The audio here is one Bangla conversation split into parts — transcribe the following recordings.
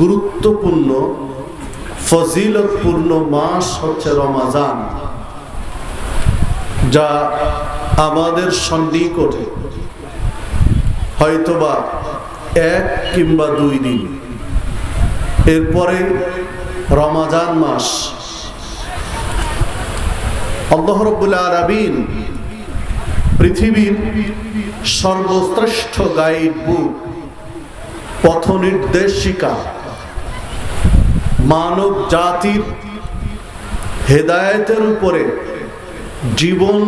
গুরুত্বপূর্ণ, ফজিলতপূর্ণ মাস হচ্ছে রমাজান, যা আমাদের সন্নিকটে হয়তোবা এক কিংবা দুই দিন। এরপরে রমাজান মাস। আল্লাহ রব্বুল আলামিন পৃথিবীর সর্বশ্রেষ্ঠ গাইড বুক পথ নির্দেশিকা মানব জাতির হেদায়েতের উপরে জীবন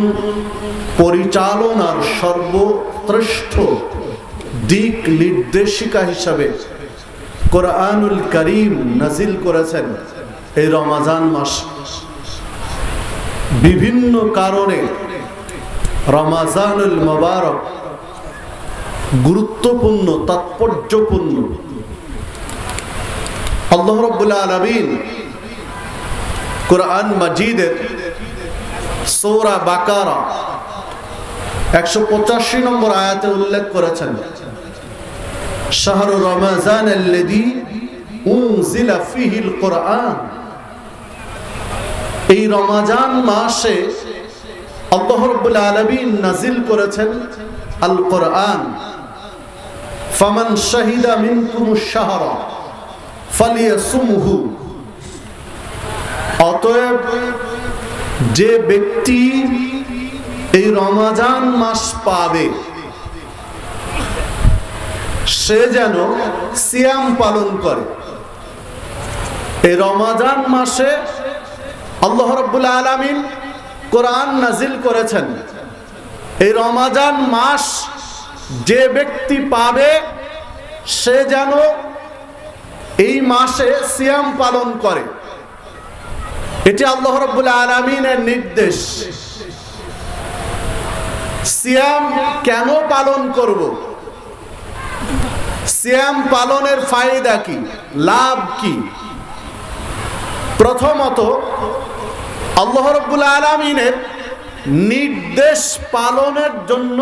পরিচালনার সর্বশ্রেষ্ঠ দিক নির্দেশিকা হিসাবে কোরআনুল করিম নাজিল করেছেন এই রমাজান মাস। বিভিন্ন কারণে রমাজানুল মোবারক গুরুত্বপূর্ণ, তাৎপর্যপূর্ণ আল্লাহ রব্বুল আলমিন কোরআন মাজিদের সৌরা বাকারা একশো পঁচাশি নম্বর আয়াতে উল্লেখ করেছেন। শাহরু রমাজান কোরআন। এই রমাজান মাসে আল্লাহ রাব্বুল নাজিল করেছেন আল কোরআন ফামান শাহিদা মিনকুমুশ শাহরা। অতএব যে ব্যক্তি এই রমাজান মাস পাবে, সে যেন সিয়াম পালন করে। এই রমাজান মাসে আল্লাহ রব্বুল আলমিন কোরআন নাজিল করেছেন। এই রমাজান মাস যে ব্যক্তি পাবে, সে যেন এই মাসে সিয়াম পালন করে। এটি আল্লাহ রব্বুল আলমিনের নির্দেশ। সিয়াম কেন পালন করব? সিয়াম পালনের ফায়দা কি? লাভ কি? প্রথমত, আল্লাহ রব্বুল আলমিনের নির্দেশ পালনের জন্য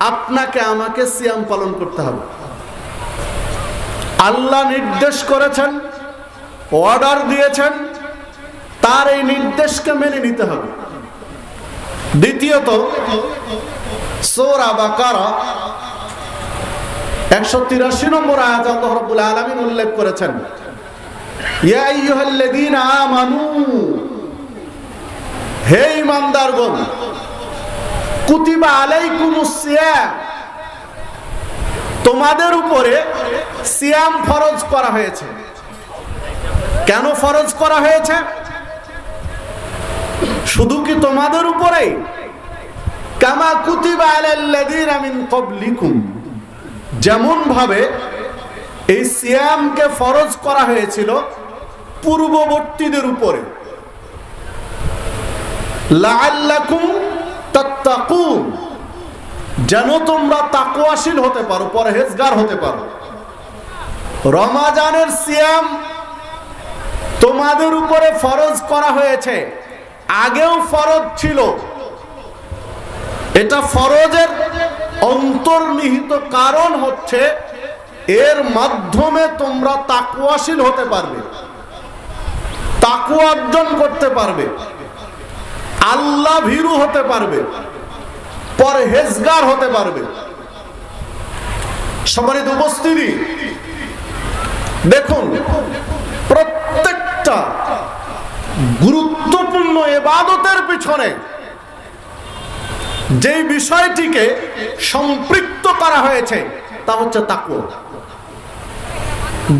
আপনাকে আমাকে সিয়াম পালন করতে হবে। আল্লাহ নির্দেশ করেছেন অর্ডার দিয়েছেন, তার এই নির্দেশকে মেনে নিতে হবে। দ্বিতীয়ত, সোরা বা কারা একশো তিরাশি নম্বর আয়াত আল্লাহ রব্বুল আলমিন উল্লেখ করেছেন তোমাদের উপরে সিয়াম ফরজ করা হয়েছে। কেন ফরজ করা হয়েছে? শুধু কি তোমাদের উপরে কামা কুতিবা মিন যেমন ভাবে এই সিয়ামকে ফরজ করা হয়েছিল পূর্ববর্তীদের উপরে। যেন তোমরা তাকওয়াশীল হতে পারো, পরহেজগার হতে পারো। রমাজানের সিয়াম তোমাদের উপরে ফরজ করা হয়েছে। আগেও ফরজ ছিল। এটা ফরজের অন্তর্নিহিত কারণ হচ্ছে, এর মাধ্যমে তোমরা তাকুয়াশীল হতে পারবে। তাকু অর্জন করতে পারবে। আল্লাহ ভীরু হতে পারবে। পরহেজগার হতে পারবে। সম্মানিত উপস্থিতি দেখুন, প্রত্যেকটা গুরুত্বপূর্ণ এবাদতের পিছনে যে বিষয়টিকে সম্পৃক্ত করা হয়েছে, তা হচ্ছে তাকুয়া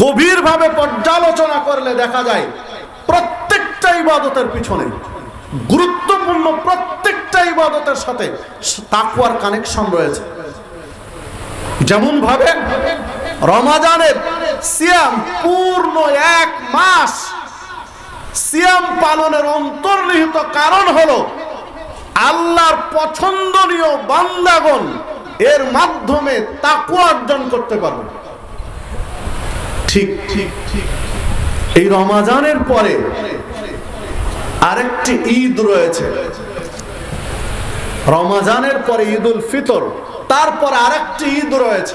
গভীরভাবে পর্যালোচনা করলে দেখা যায়, প্রত্যেকটা ইবাদতের পিছনে, গুরুত্বপূর্ণ প্রত্যেকটা ইবাদতের সাথে তাকুয়ার কানেকশন রয়েছে। যেমন ভাবে রমাজানের সিয়াম পূর্ণ এক মাস। সিয়াম পালনের অন্তর্নিহিত কারণ হলো আল্লাহর পছন্দনীয় বান্দাগণ এর মাধ্যমে তাকু অর্জন করতে পারবে। ঠিক ঠিক ঠিক। এই রমাজানের পরে আরেকটি ঈদ রয়েছে। রমাজানের পরে ঈদ উল ফিতর, তারপর আরেকটি ঈদ রয়েছে।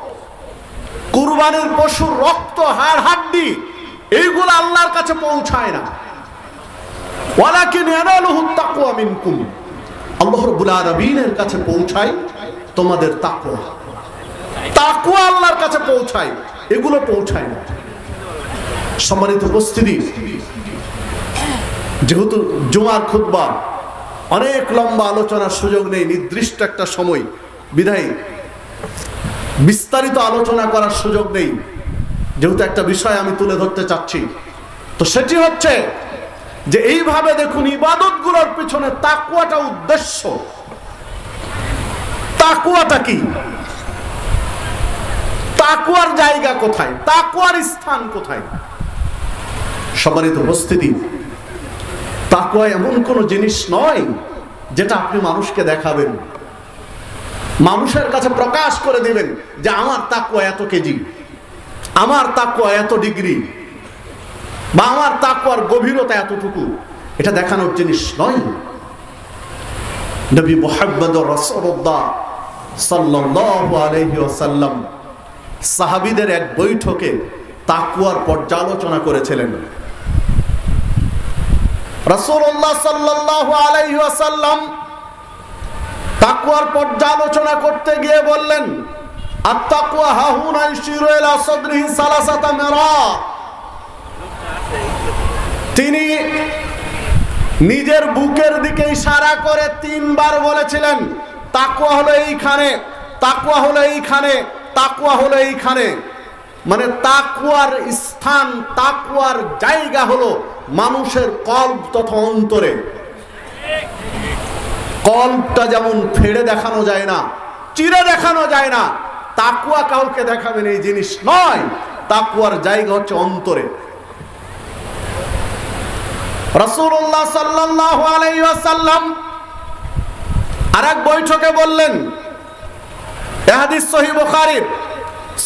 কুরবানির পশুর রক্ত, হাড়, হাড্ডি, এইগুলো আল্লাহর কাছে পৌঁছায় না। কাছে পৌঁছায় তোমাদের আল্লাহর কাছে পৌঁছায়, এগুলো পৌঁছায় না। সম্মানিত যেহেতু জুমার খুতবা, অনেক লম্বা আলোচনার সুযোগ নেই, নির্দিষ্ট একটা সময়। বিধায় বিস্তারিত আলোচনা করার সুযোগ নেই। যেহেতু একটা বিষয় আমি তুলে ধরতে চাচ্ছি। তো সেটি হচ্ছে যে এইভাবে দেখুন ইবাদতগুলোর পিছনে তাকুয়াটা উদ্দেশ্য। তাকুয়াটা কি? তাকুয়ার জায়গা কোথায়? তাকুয়ার স্থান কোথায়? সবারই তো উপস্থিতি তাকুয়া এমন কোনো জিনিস নয় যেটা আপনি মানুষকে দেখাবেন। মানুষের কাছে প্রকাশ করে দিবেন যে আমার তাকুয়া এত কেজি, আমার তাকুয়া এত ডিগ্রি, বা আমার তাকুয়ার গভীরতা এতটুকু। এটা দেখানোর জিনিস নয়। নবী মোহাম্মদ রসুল্লাহ সাল্লাল্লাহু আলাইহি ওয়াসাল্লাম এক বৈঠকে তাকুয়ার পর্যালোচনা করেছিলেন। রাসূলুল্লাহ সাল্লাল্লাহু আলাইহি তাকওয়ার পর্যালোচনা করতে গিয়ে বললেন তিনি নিজের বুকের দিকে ইশারা করে তিনবার বলেছিলেন, তাকুয়া হলো এইখানে, তাকুয়া হলো এইখানে, তাকুয়া হলো এইখানে। মানে তাকুয়ার স্থান, তাকুয়ার জায়গা হলো মানুষের কল্প তথা অন্তরে। কল্পটা যেমন ফেড়ে দেখানো যায় না, চিরে দেখানো যায় না, তাকুয়া কাউকে দেখাবেন এই জিনিস নয়। তাকুয়ার জায়গা হচ্ছে অন্তরে। রসুল্লাহ সাল্লাহ আলাইসাল্লাম আর এক বৈঠকে বললেন এহাদিস সহি বুখারীর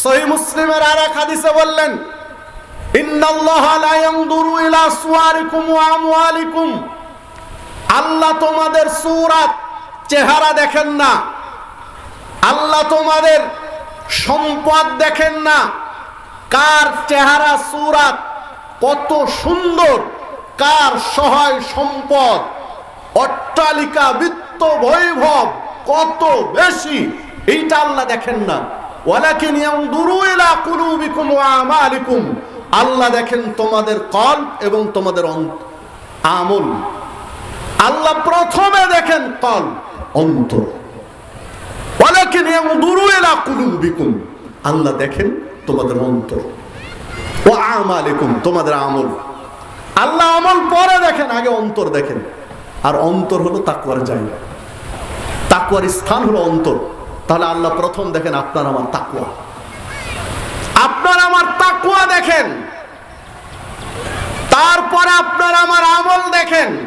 সহি মুসলিমের আর এক হাদিসে বললেন, ইন্নাল্লাহা লা ইয়ানদুরু ইলা সুওয়ারিকুম ওয়া আমওয়ালিকুম। আল্লাহ তোমাদের সূরাত চেহারা দেখেন না। আল্লাহ তোমাদের সম্পদ দেখেন না। কার চেহারা সূরাত কত সুন্দর, কার সহায় সম্পদ। অট্টালিকা বিত্ত বৈভব কত বেশি, এইটা আল্লাহ দেখেন না। আল্লাহ দেখেন তোমাদের কল এবং তোমাদের আমল। আল্লাহ প্রথমে দেখেন কল্প অন্তর। আল্লাহ দেখেন তোমাদের অন্তর। ও আমালিকুম, তোমাদের আমল। আল্লাহ আমল পরে দেখেন, আগে অন্তর দেখেন। আর অন্তর হলো তাকুয়ার জায়গা। তাকুয়ার স্থান হলো অন্তর। তাহলে আল্লাহ প্রথম দেখেন আপনার আমার তাকুয়া আপনার আমার তাকুয়া দেখেন। তারপরে আপনার আমার আমল দেখেন।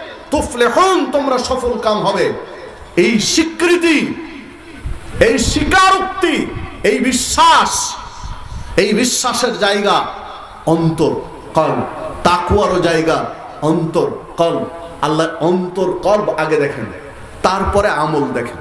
তুফলিহুন, তোমরা সফল কাম হবে। এই স্বীকৃতি, এই স্বীকারোক্তি, এই বিশ্বাস, এই বিশ্বাসের জায়গা অন্তর কল তাকুয়ারও জায়গা অন্তর কল আল্লাহ অন্তর কল আগে দেখেন, তারপরে আমল দেখেন।